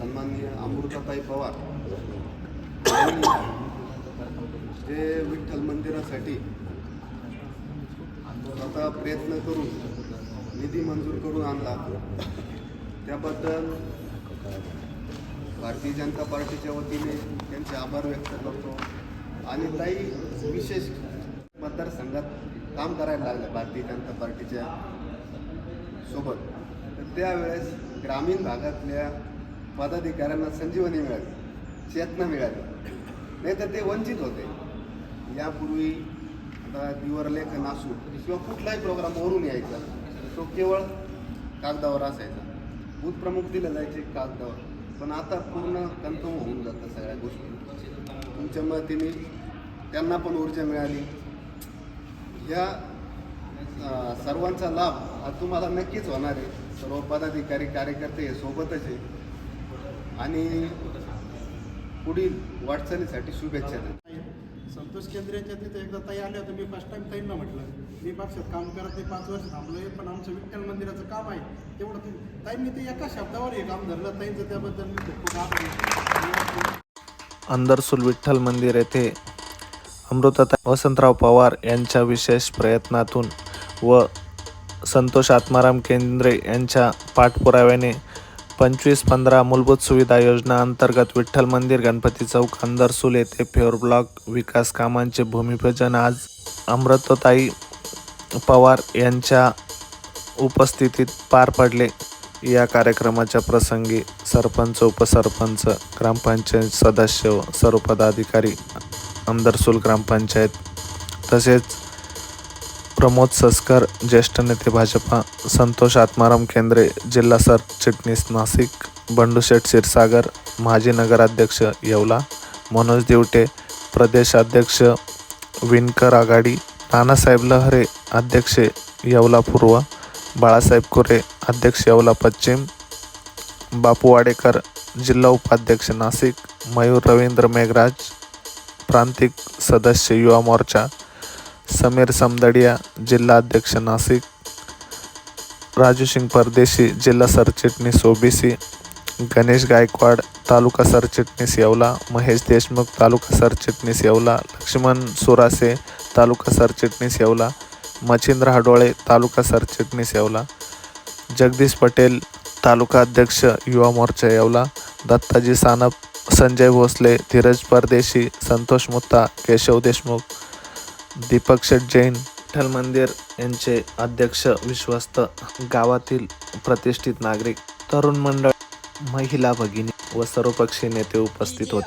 सन्माननीय अमृताताई पवार जे विठ्ठल मंदिरासाठी स्वतः प्रयत्न करून निधी मंजूर करून आणला. त्याबद्दल भारतीय जनता पार्टीच्या वतीने त्यांचे आभार व्यक्त करतो. आणि ताई विशेष मतदारसंघात काम करायला लागलं भारतीय जनता पार्टीच्या सोबत. तर त्यावेळेस ग्रामीण भागातल्या पदाधिकाऱ्यांना संजीवनी मिळाली चेतना मिळाली. नाही तर ते वंचित होते. यापूर्वी आता दिवरलेखन असू किंवा कुठलाही प्रोग्राम वरून यायचा तो केवळ कागदावर असायचा. बूथ प्रमुख दिले जायचे कागदावर. पण आता पूर्ण कन्फर्म होऊन जातं सगळ्या गोष्टी. तुमच्या मदतीने त्यांना पण ऊर्जा मिळाली. ह्या सर्वांचा लाभ हा तुम्हाला नक्कीच होणार आहे. सर्व पदाधिकारी कार्यकर्ते हे सोबतच आहे. आणि पुढील वाटचालीसाठी शुभेच्छा देतो. संतोष केंद्रेच्या तिथे एकदा ताई आल्या होत्या. मी फर्स्ट टाइम ताईंना म्हटलं. मी पक्षात काम करत ते पाच वर्ष थांबलोय पण आमचं विठ्ठल मंदिराचं काम आहे. तेवढं ते ताईंनी ते एका शब्दावर हे काम धरलं. ताईंचं त्याबद्दल मी खूप खूप आभारी. अंदरसूल विठ्ठल मंदिर येथे अमृतता वसंतराव पवार यांच्या विशेष प्रयत्नातून व संतोष आत्माराम केंद्रे यांच्या पाठपुराव्याने पंचवीस पंधरा मूलभूत सुविधा योजना अंतर्गत विठ्ठल मंदिर गणपती चौक अंदरसूल येथे फेअर ब्लॉक विकास कामांचे भूमिपूजन आज अमृतताई पवार यांच्या उपस्थितीत पार पडले. या कार्यक्रमाच्या प्रसंगी सरपंच उपसरपंच ग्रामपंचायत सदस्य सर्व पदाधिकारी अंदरसूल ग्रामपंचायत तसेच प्रमोद सस्कर ज्येष्ठ नेते भाजपा संतोष आत्माराम केंद्रे जिल्हा सरचिटणीस नाशिक बंडूशेठ क्षीरसागर माजी नगराध्यक्ष येवला मनोज दिवटे प्रदेशाध्यक्ष विणकर आघाडी नानासाहेब लहरे अध्यक्ष येवला पूर्व बाळासाहेब कुरे अध्यक्ष येवला पश्चिम बापू वाडेकर जिल्हा उपाध्यक्ष नाशिक मयूर रवींद्र मेघराज प्रांतिक सदस्य युवा मोर्चा समीर समदडिया जिल्हा अध्यक्ष नाशिक. राजू सिंग परदेशी जिल्हा सरचिटणीस ओबीसी. गणेश गायकवाड तालुका सरचिटणीस येवला. महेश देशमुख तालुका सरचिटणीस येवला. लक्ष्मण सुरासे तालुका सरचिटणीस येवला. मच्छिंद्र हाडोळे तालुका सरचिटणीस येवला. जगदीश पटेल तालुका अध्यक्ष युवा मोर्चा येवला. दत्ताजी सानप संजय भोसले धीरज परदेशी संतोष मुत्ता केशव देशमुख. दीपक शेठ जैन विठ्ठल मंदिर यांचे अध्यक्ष विश्वस्त गावातील प्रतिष्ठित नागरिक तरुण मंडळ महिला भगिनी व सर्वपक्षीय नेते उपस्थित होते.